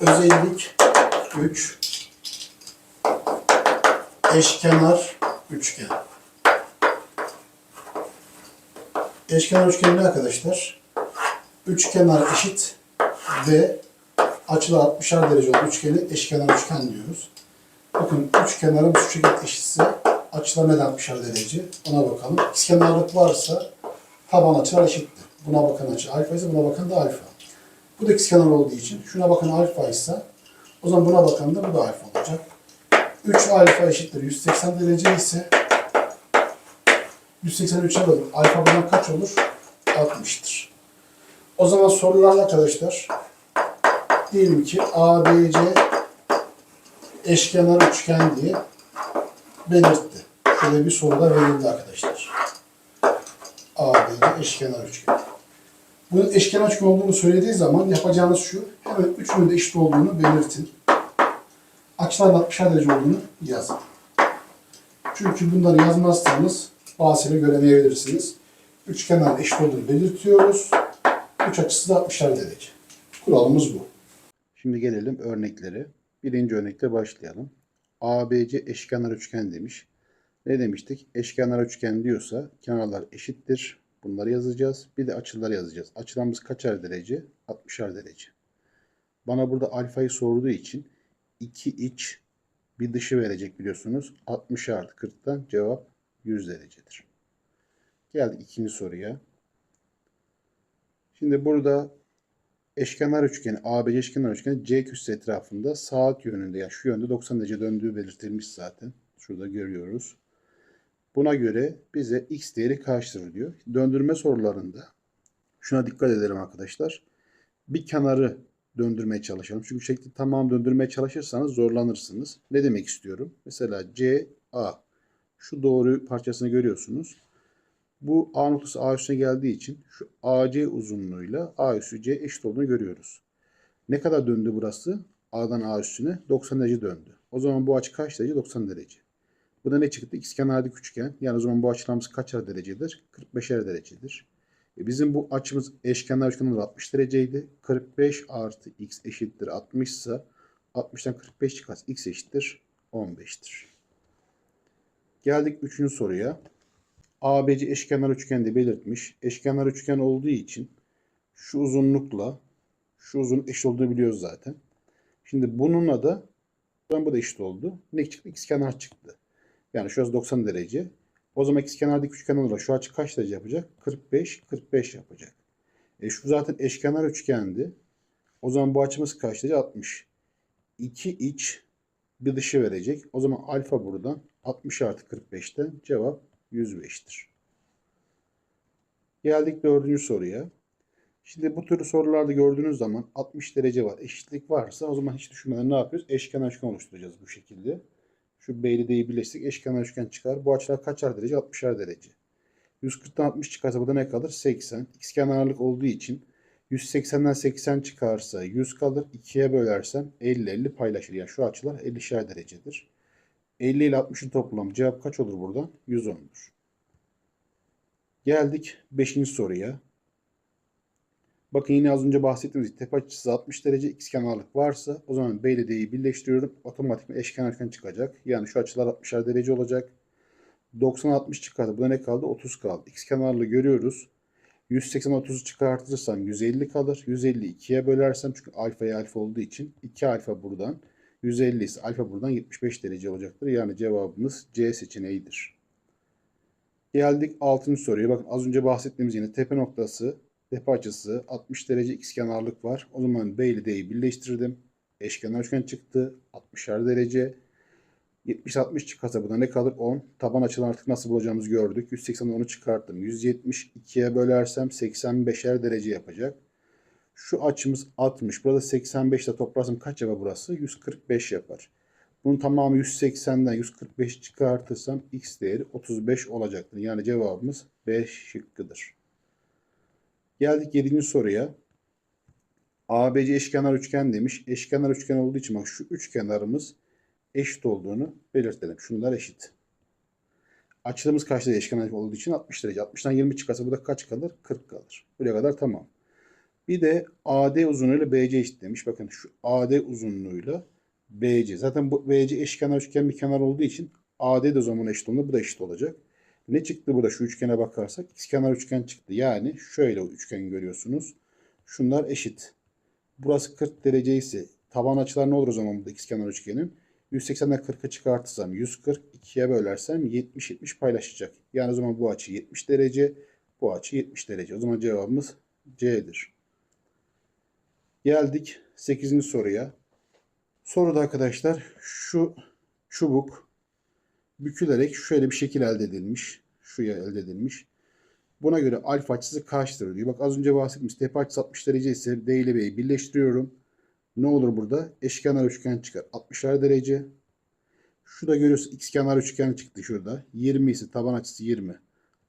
Özellik 3 eşkenar üçgen. Eşkenar üçgen ne arkadaşlar? Üç kenar eşit ve açılı 60'ar derece olan üçgeni eşkenar üçgen diyoruz. Bakın üç kenarım şu şekilde eşitse açılar neden 60'ar derece? Ona bakalım. İkizkenarlık varsa taban açılar eşittir. Buna bakan açı alfa ise buna bakan da alfa. Bu da ikizkenar olduğu için şuna bakan alfa ise o zaman buna bakan da bu da alfa olacak. 3 alfa eşittir 180 derece ise 183'e bölün. Alfa buradan kaç olur? 60'tır. O zaman sorular arkadaşlar diyelim ki ABC eşkenar üçgen diye belirtti. Şöyle bir soruda verildi arkadaşlar. ABC eşkenar üçgen. Bunun eşkenar üçgen olduğunu söylediği zaman yapacağınız şu. Hemen üçünün de eşit olduğunu belirtin. Açıların 60'ar derece olduğunu yazın. Çünkü bunları yazmazsanız bazıları göremeyebilirsiniz. Üçgenler eşit olduğunu belirtiyoruz. Üç açısı da 60'ar derece. Kuralımız bu. Şimdi gelelim örnekleri. Birinci örnekte başlayalım. ABC eşkenar üçgen demiş. Ne demiştik? Eşkenar üçgen diyorsa kenarlar eşittir. Bunları yazacağız. Bir de açıları yazacağız. Açılarımız kaçar derece? 60'ar derece. Bana burada alfayı sorduğu için iki iç bir dışı verecek biliyorsunuz. 60 artı 40'tan cevap 100 derecedir. Geldik ikinci soruya. Şimdi burada eşkenar üçgeni, ABC eşkenar üçgeni C küçüsü etrafında saat yönünde yani şu yönde 90 derece döndüğü belirtilmiş zaten. Şurada görüyoruz. Buna göre bize x değeri kaçtır diyor. Döndürme sorularında şuna dikkat edelim arkadaşlar. Bir kenarı döndürmeye çalışalım. Çünkü şekli tamam döndürmeye çalışırsanız zorlanırsınız. Ne demek istiyorum? Mesela C, A. Şu doğru parçasını görüyorsunuz. Bu A noktası A üstüne geldiği için şu AC uzunluğuyla A üstü C eşit olduğunu görüyoruz. Ne kadar döndü burası? A'dan A üstüne 90 derece döndü. O zaman bu açı kaç derece? 90 derece. Bu da ne çıktı? İkizkenarlık üçgen. Yani o zaman bu açılarımız kaçar derecedir? 45'er derecedir. E bizim bu açımız eşkenar üçgen olarak 60 dereceydi. 45 artı x eşittir 60 ise 60'tan 45 çıkarsa x eşittir 15'tir. Geldik üçüncü soruya. ABC eşkenar üçgende belirtmiş. Eşkenar üçgen olduğu için şu uzunlukla şu uzun eşit olduğunu biliyoruz zaten. Şimdi bununla da bu da eşit oldu. Ne çıktı? İkizkenar çıktı. Yani şurası 90 derece. O zaman ikizkenardaki üçgen olarak şu açı kaç derece yapacak? 45, 45 yapacak. E şu zaten eşkenar üçgendi. O zaman bu açımız kaç derece? 60. 2 iç bir dışı verecek. O zaman alfa buradan 60 artı 45'ten cevap 105'tir. Geldik dördüncü soruya. Şimdi bu tür sorularda gördüğünüz zaman 60 derece var. Eşitlik varsa o zaman hiç düşünmeden ne yapıyoruz? Eşkenar üçgen oluşturacağız bu şekilde. Şu B ile D'yi birleştirdik. Eşkenar üçgen çıkar. Bu açılar kaçar derece? 60'ar derece. 140'tan 60 çıkarsa burada ne kalır? 80. İkizkenarlık olduğu için 180'den 80 çıkarsa 100 kalır. 2'ye bölersem 50-50 paylaşır. Yani şu açılar 50'şer derecedir. 50 ile 60'ın toplamı cevap kaç olur buradan? 110'dur. Geldik 5. soruya. Bakın yine az önce bahsettiğimiz tepe açısı 60 derece ikizkenarlık varsa o zaman B ile D'yi birleştiriyorum. Otomatikman eşkenar üçgen çıkacak. Yani şu açılar 60'ar derece olacak. 90 60 çıkarsa burada ne kaldı? 30 kaldı. İkizkenarlığı görüyoruz. 180 30'u çıkartırsam 150 kalır. 150 2'ye bölersem çünkü alfaya alfa olduğu için 2 alfa buradan 150 ise alfa buradan 75 derece olacaktır. Yani cevabımız C seçeneğidir. Geldik 6. soruya. Bakın az önce bahsettiğimiz yine tepe noktası, tepe açısı 60 derece ikizkenarlık var. O zaman B ile D'yi birleştirdim. Eşkenar üçgen çıktı. 60'ar derece. 70-60 çıkarsa burada ne kalır? 10. Taban açılan artık nasıl bulacağımızı gördük. 180'den 10'u çıkarttım. 170 2'ye bölersem 85'er derece yapacak. Şu açımız 60. Burada 85 ile toplarsam kaç yapar burası? 145 yapar. Bunun tamamı 180'den 145 çıkartırsam x değeri 35 olacaktır. Yani cevabımız B şıkkıdır. Geldik 7. soruya. ABC eşkenar üçgen demiş. Eşkenar üçgen olduğu için bak şu üç kenarımız eşit olduğunu belirtelim. Şunlar eşit. Açılarımız kaç derece eşkenar olduğu için 60 derece. 60'dan 20 çıkarsa burada kaç kalır? 40 kalır. Buraya kadar tamam. Bir de AD uzunluğuyla BC eşit demiş. Bakın şu AD uzunluğuyla BC. Zaten bu BC eşkenar üçgen bir kenar olduğu için AD de o zaman eşit olduğunda bu da eşit olacak. Ne çıktı burada şu üçgene bakarsak? İkizkenar üçgen çıktı. Yani şöyle üçgen görüyorsunuz. Şunlar eşit. Burası 40 derece ise taban açılar ne olur o zaman burada ikizkenar üçgenin? 180'den 40'ı çıkartırsam 140 ikiye bölersem 70-70 paylaşacak. Yani o zaman bu açı 70 derece, bu açı 70 derece. O zaman cevabımız C'dir. Geldik 8. soruya. Soruda arkadaşlar şu çubuk bükülerek şöyle bir şekil elde edilmiş. Şuraya elde edilmiş. Buna göre alfa açısı kaçtır diyor. Bak az önce bahsetmiş. Tepe açısı 60 derece ise D ile B'yi birleştiriyorum. Ne olur burada? Eşkenar üçgen çıkar. 60'lar derece. Şurada görüyorsun ikizkenar üçgen çıktı şurada. 20 ise taban açısı 20.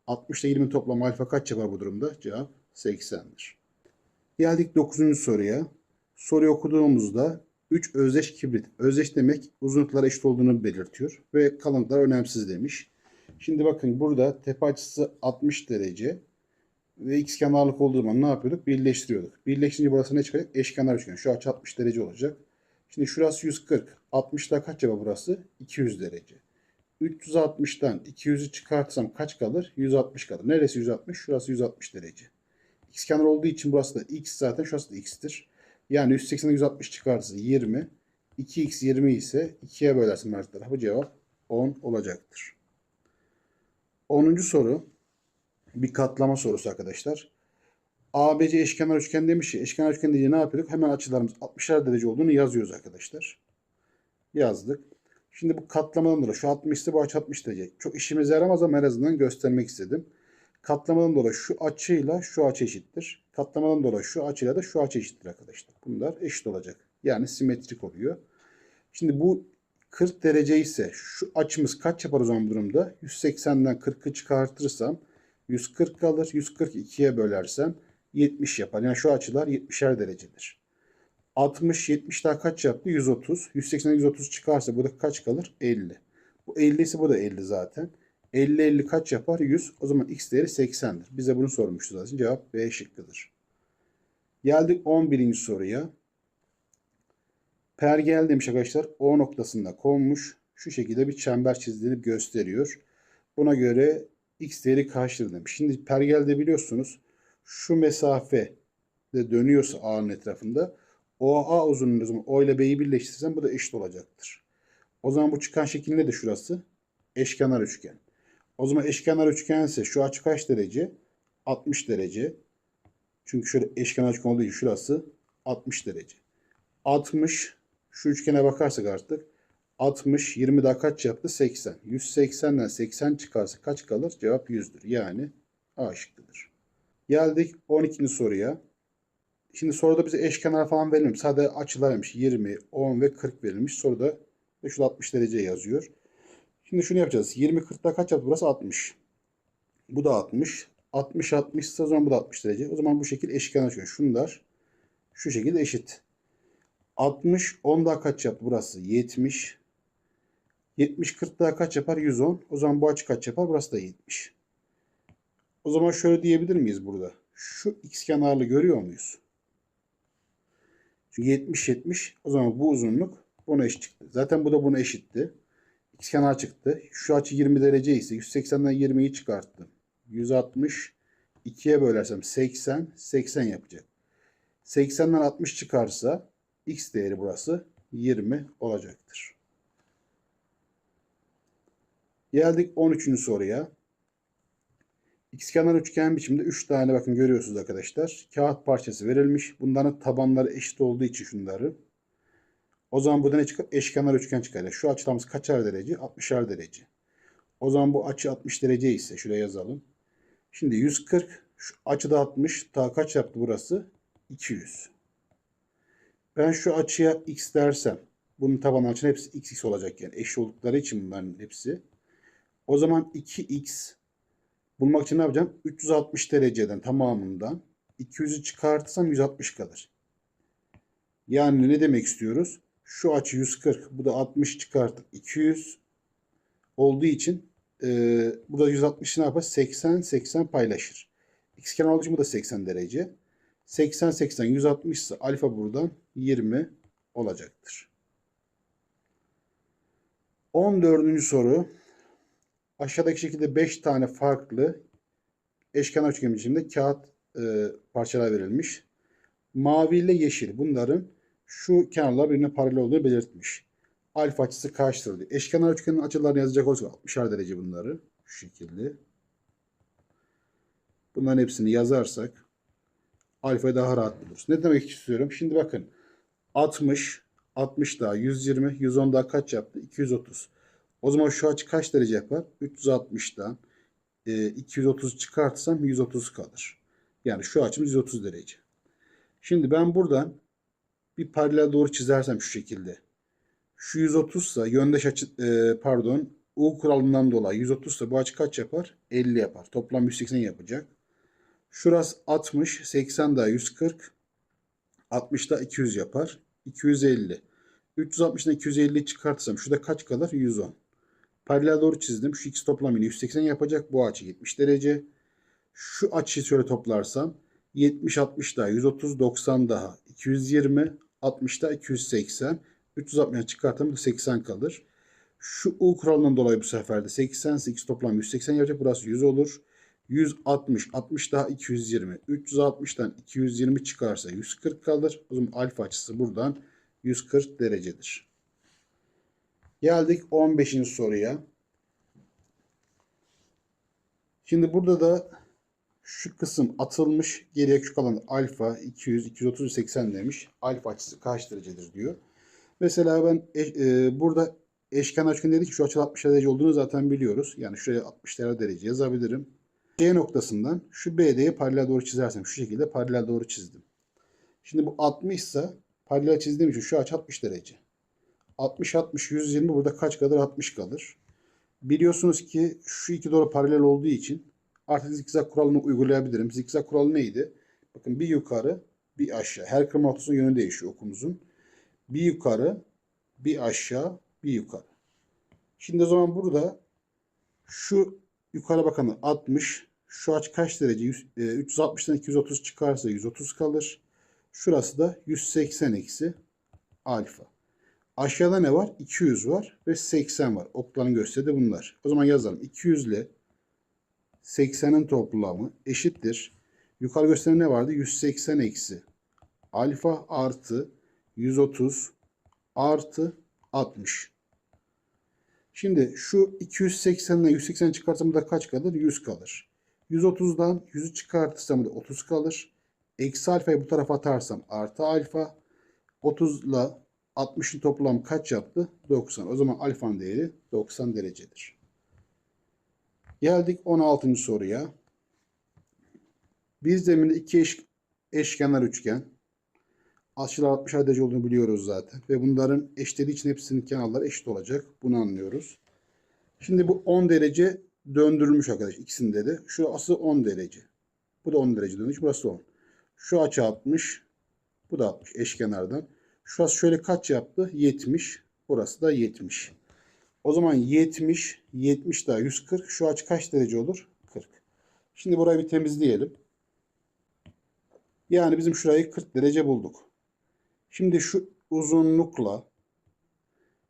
60 ile 20 toplam alfa kaç yapar bu durumda? Cevap 80'dir. Geldik 9. soruya. Soruyu okuduğumuzda 3 özdeş kibrit. Özdeş demek uzunluklar eşit olduğunu belirtiyor. Ve kalınlıklar önemsiz demiş. Şimdi bakın burada tepe açısı 60 derece ve x kenarlık olduğu zaman ne yapıyorduk? Birleştiriyorduk. Birleştirince burası ne çıkacak? Eşkenar üçgen. Şu açı 60 derece olacak. Şimdi şurası 140. 60'da kaç yapar burası? 200 derece. 360'dan 200'ü çıkartırsam kaç kalır? 160 kalır. Neresi 160? Şurası 160 derece. X kenar olduğu için burası da x zaten şurası da x'tir. Yani 180'den 160 çıkarsa 20. 2x 20 ise 2'ye bölersin her tarafı cevap 10 olacaktır. 10. soru bir katlama sorusu arkadaşlar. ABC eşkenar üçgen demiş ya. Eşkenar üçgen deyince ne yapıyorduk? Hemen açılarımız 60'ar derece olduğunu yazıyoruz arkadaşlar. Yazdık. Şimdi bu katlamadan dolayı şu 60 ise bu açı 60 derece. Çok işimize yaramaz ama en azından göstermek istedim. Katlamadan dolayı şu açıyla şu açı eşittir. Katlamadan dolayı şu açıyla da şu açı eşittir arkadaşlar. Bunlar eşit olacak. Yani simetrik oluyor. Şimdi bu 40 derece ise şu açımız kaç yapar o zaman bu durumda? 180'den 40'ı çıkartırsam 140 kalır. 142'ye bölersem 70 yapar. Yani şu açılar 70'er derecedir. 60, 70 daha kaç yaptı? 130. 180'den 130 çıkarsa burada kaç kalır? 50. Bu 50 ise bu da 50 zaten. 50, 50 kaç yapar? 100. O zaman x değeri 80'dir. Bize bunu sormuştu zaten. Cevap B şıkkıdır. Geldik 11. soruya. Pergel demiş arkadaşlar. O noktasında konmuş. Şu şekilde bir çember çizdiğini gösteriyor. Buna göre x değeri kaçtır demiş. Şimdi pergelde biliyorsunuz şu mesafe de dönüyorsa A'nın etrafında OA uzunluğu zaman O ile B'yi birleştirsem bu da eşit olacaktır. O zaman bu çıkan şekil nedir şurası? Eşkenar üçgen. O zaman eşkenar üçgense şu açı kaç derece? 60 derece. Çünkü şöyle eşkenar üçgen olduğu için şurası 60 derece. 60 şu üçgene bakarsak artık 60 20 daha kaç yaptı? 80. 180'den 80 çıkarsa kaç kalır? Cevap 100'dür. Yani A şıkkıdır. Geldik 12. soruya. Şimdi soruda bize eşkenar falan verilmemiş. Sadece açılar vermiş. 20, 10 ve 40 verilmiş. Soruda ve şurada 60 derece yazıyor. Şimdi şunu yapacağız. 20 40'da kaç yaptı? Burası 60. Bu da 60. 60 60 ise o zaman bu da 60 derece. O zaman bu şekil eşkenar üçgen. Şunlar şu şekilde eşit. 60 10 daha kaç yaptı? Burası 70. 70 40 daha kaç yapar? 110. O zaman bu açı kaç yapar? Burası da 70. O zaman şöyle diyebilir miyiz burada? Şu x kenarlı görüyor muyuz? Çünkü 70 70 o zaman bu uzunluk buna eşit çıktı. Zaten bu da buna eşitti. Kenar çıktı. Şu açı 20 derece ise 180'den 20'yi çıkarttım. 160 2'ye bölersem 80 80 yapacak. 80'den 60 çıkarsa x değeri burası 20 olacaktır. Geldik 13. soruya. İkizkenar üçgen biçimde 3 tane bakın görüyorsunuz arkadaşlar. Kağıt parçası verilmiş. Bunların tabanları eşit olduğu için şunları. O zaman bu da ne çıkar? Eşkenar üçgen çıkar. Şu açılarımız kaçar derece? 60'ar derece. O zaman bu açı 60 derece ise şuraya yazalım. Şimdi 140 şu açıda 60 daha kaç yaptı burası? 200. Ben şu açıya x dersem bunun taban açının hepsi x x olacak yani eşit oldukları için bunların hepsi. O zaman 2x bulmak için ne yapacağım? 360 dereceden tamamından 200'ü çıkartırsam 160 kalır. Yani ne demek istiyoruz? Şu açı 140, bu da 60 çıkartıp 200 olduğu için e, burada 160 ne yapar? 80, 80 paylaşır. X kenar bu da 80 derece. 80 80 160 ise alfa buradan 20 olacaktır. 14. soru. Aşağıdaki şekilde 5 tane farklı eşkenar üçgen biçimde kağıt e, parçalar verilmiş. Mavi ile yeşil bunların şu kenarlar birbirine paralel olduğunu belirtmiş. Alfa açısı kaçtır diyor. Eşkenar üçgenin açılarını yazacak olursak 60'ar derece bunları. Şu şekilde. Bunların hepsini yazarsak alfayı daha rahat buluruz. Ne demek istiyorum? Şimdi bakın 60, 60 daha 120, 110 daha kaç yaptı? 230. O zaman şu açı kaç derece yapar? 360'dan e, 230 çıkartsam 130 kalır. Yani şu açımız 130 derece. Şimdi ben buradan bir paralel doğru çizersem şu şekilde. Şu 130 ise yöndeş açı e, pardon U kuralından dolayı 130 ise bu açı kaç yapar? 50 yapar. Toplam 180 yapacak. Şurası 60, 80 daha 140, 60 da 200 yapar. 250. 360'dan 250 çıkartırsam şurada kaç kalır? 110. Paralel doğru çizdim. Şu x toplam yine 180 yapacak. Bu açı 70 derece. Şu açıyı şöyle toplarsam 70 60 daha 130 90 daha 220 60 da 280 360'dan çıkartalım 80 kalır. Şu U kuralından dolayı bu sefer de 80 x toplam 180 yapacak. Burası 100 olur. 160 60 daha 220 360'dan 220 çıkarsa 140 kalır. O zaman alfa açısı buradan 140 derecedir. Geldik 15. soruya. Şimdi burada da şu kısım atılmış. Geriye şu kalan alfa 200, 230, 80 demiş. Alfa açısı kaç derecedir diyor. Mesela ben e, e, burada eşkenar üçgen dedik şu açı 60 derece olduğunu zaten biliyoruz. Yani şuraya 60 derece yazabilirim. C noktasından şu BD'ye paralel doğru çizersem şu şekilde paralel doğru çizdim. Şimdi bu 60 ise paralel çizdiğim için şu açı 60 derece. 60 60 120 burada kaç kalır? 60 kalır. Biliyorsunuz ki şu iki doğru paralel olduğu için artık zikzak kuralını uygulayabilirim. Zikzak kuralı neydi? Bakın bir yukarı bir aşağı. Her kırma noktasının yönü değişiyor okumuzun. Bir yukarı bir aşağı bir yukarı. Şimdi o zaman burada şu yukarı bakalım 60 şu açı kaç derece? 100, e, 360'dan 230 çıkarsa 130 kalır. Şurası da 180 eksi alfa. Aşağıda ne var? 200 var ve 80 var. Okların gösterdiği bunlar. O zaman yazalım. 200 ile 80'in toplamı eşittir. Yukarı gösteren ne vardı? 180 eksi alfa artı 130 artı 60. Şimdi şu 280'den 180 çıkartsam da kaç kalır? 100 kalır. 130'dan 100'ü çıkartırsam da 30 kalır. Eksi alfayı bu tarafa atarsam artı alfa. 30 ile 60'ın toplam kaç yaptı? 90. O zaman alfanın değeri 90 derecedir. Geldik 16. soruya. Bir zeminde iki eş, eşkenar üçgen. Açılar 60 derece olduğunu biliyoruz zaten. Ve bunların eşitliği için hepsinin kenarları eşit olacak. Bunu anlıyoruz. Şimdi bu 10 derece döndürülmüş arkadaş. ikisinde de. Şurası 10 derece. Bu da 10 derece dönmüş. Burası 10. Şu açı 60. Bu da 60 eşkenardan. Şurası şöyle kaç yaptı? 70. Burası da 70. O zaman 70, 70 daha 140. Şu açı kaç derece olur? 40. Şimdi burayı bir temizleyelim. Yani bizim şurayı 40 derece bulduk. Şimdi şu uzunlukla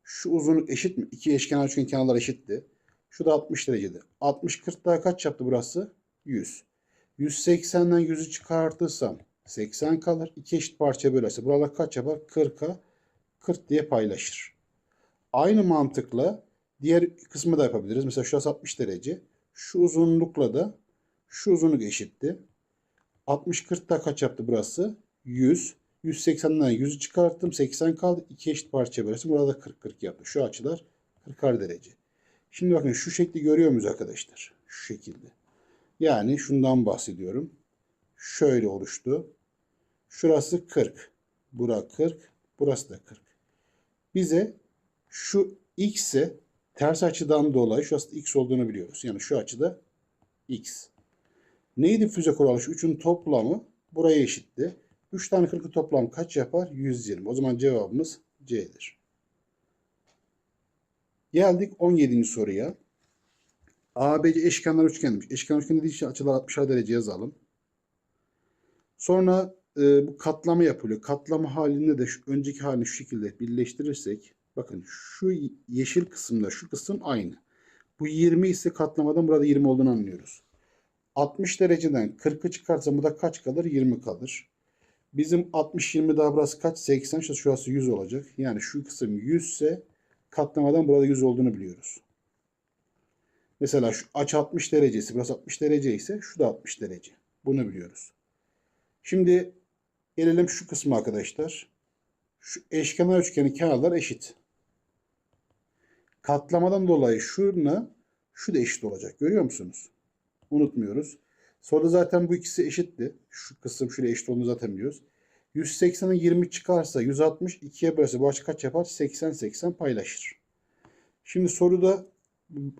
şu uzunluk eşit mi? İki eşkenar üçgen kenarlar eşitti. Şu da 60 derecede. 60 40 daha kaç yaptı burası? 100. 180'den 100'ü çıkartırsam 80 kalır. İki eşit parça bölerse buralar kaç yapar? 40'a 40 diye paylaşır. Aynı mantıkla diğer kısmı da yapabiliriz. Mesela şurası 60 derece. Şu uzunlukla da şu uzunluk eşitti. 60 40 da kaç yaptı burası? 100. 180'den 100'ü çıkarttım. 80 kaldı. İki eşit parça bölerse burada 40 40 yaptı. Şu açılar 40'ar derece. Şimdi bakın şu şekli görüyor muyuz arkadaşlar? Şu şekilde. Yani şundan bahsediyorum. Şöyle oluştu. Şurası 40. Bura 40. Burası da 40. Bize şu x'e ters açıdan dolayı şurası x olduğunu biliyoruz. Yani şu açıda x. Neydi füze kuralı? Şu üçün toplamı buraya eşitti. 3 tane 40'ı toplam kaç yapar? 120. O zaman cevabımız C'dir. Geldik 17. soruya. ABC eşkenar üçgenmiş. Eşkenar üçgen dediği için açılar 60'ar derece yazalım. Sonra e, bu katlama yapılıyor. Katlama halinde de şu, önceki halini şu şekilde birleştirirsek bakın şu yeşil kısımda şu kısım aynı. Bu 20 ise katlamadan burada 20 olduğunu anlıyoruz. 60 dereceden 40'ı çıkarsam bu da kaç kalır? 20 kalır. Bizim 60 20 daha burası kaç? 80. İşte şurası 100 olacak. Yani şu kısım 100 ise katlamadan burada 100 olduğunu biliyoruz. Mesela şu aç 60 derecesi, burası 60 derece ise şu da 60 derece. Bunu biliyoruz. Şimdi gelelim şu kısmı arkadaşlar. Şu eşkenar üçgenin kenarlar eşit. Katlamadan dolayı şuna şu da eşit olacak. Görüyor musunuz? Unutmuyoruz. Soruda zaten bu ikisi eşitti. Şu kısım şuraya eşit olduğunu zaten biliyoruz. 180'in 20 çıkarsa 160 2'ye bölse bu açı kaç yapar? 80 80 paylaşır. Şimdi soruda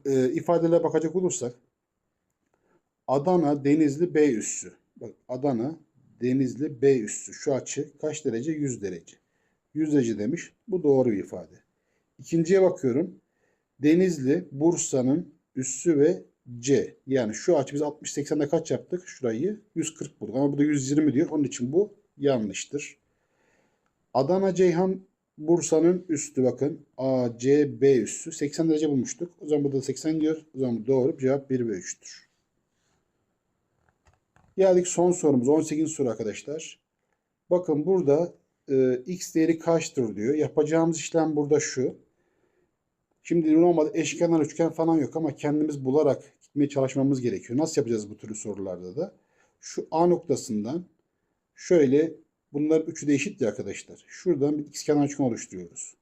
e, ifadelere bakacak olursak Adana Denizli B üssü. Bak Adana Denizli B üssü. Şu açı kaç derece? 100 derece. 100 derece demiş. Bu doğru bir ifade. İkinciye bakıyorum. Denizli Bursa'nın üssü ve C. Yani şu açı biz 60-80'de kaç yaptık? Şurayı 140 bulduk. Ama burada 120 diyor. Onun için bu yanlıştır. Adana Ceyhan Bursa'nın üstü bakın. A, C, B üssü. 80 derece bulmuştuk. O zaman burada da 80 diyor. O zaman doğru. Cevap 1 ve 3'tür. Geldik son sorumuz. 18. soru arkadaşlar. Bakın burada e, x değeri kaçtır diyor. Yapacağımız işlem burada şu. Şimdi normalde eşkenar üçgen falan yok ama kendimiz bularak gitmeye çalışmamız gerekiyor. Nasıl yapacağız bu türlü sorularda da? Şu A noktasından şöyle bunların üçü de eşit ya arkadaşlar. Şuradan bir ikizkenar üçgen oluşturuyoruz.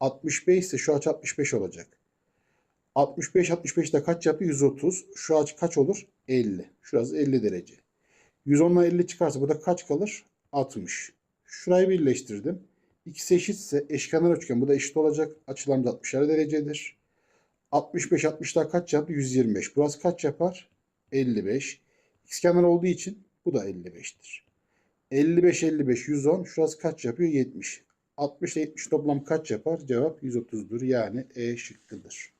65 ise şu açı 65 olacak. 65 65 de kaç yapıyor? 130. Şu açı kaç olur? 50. Şurası 50 derece. 110'dan 50 çıkarsa burada kaç kalır? 60. Şurayı birleştirdim. İkisi eşitse eşkenar üçgen bu da eşit olacak. Açılarımız 60'ar derecedir. 65 60 daha kaç yapar? 125. Burası kaç yapar? 55. İkizkenar olduğu için bu da 55'tir. 55 55 110 şurası kaç yapıyor? 70. 60 ile 70 toplam kaç yapar? Cevap 130'dur. Yani E şıkkıdır.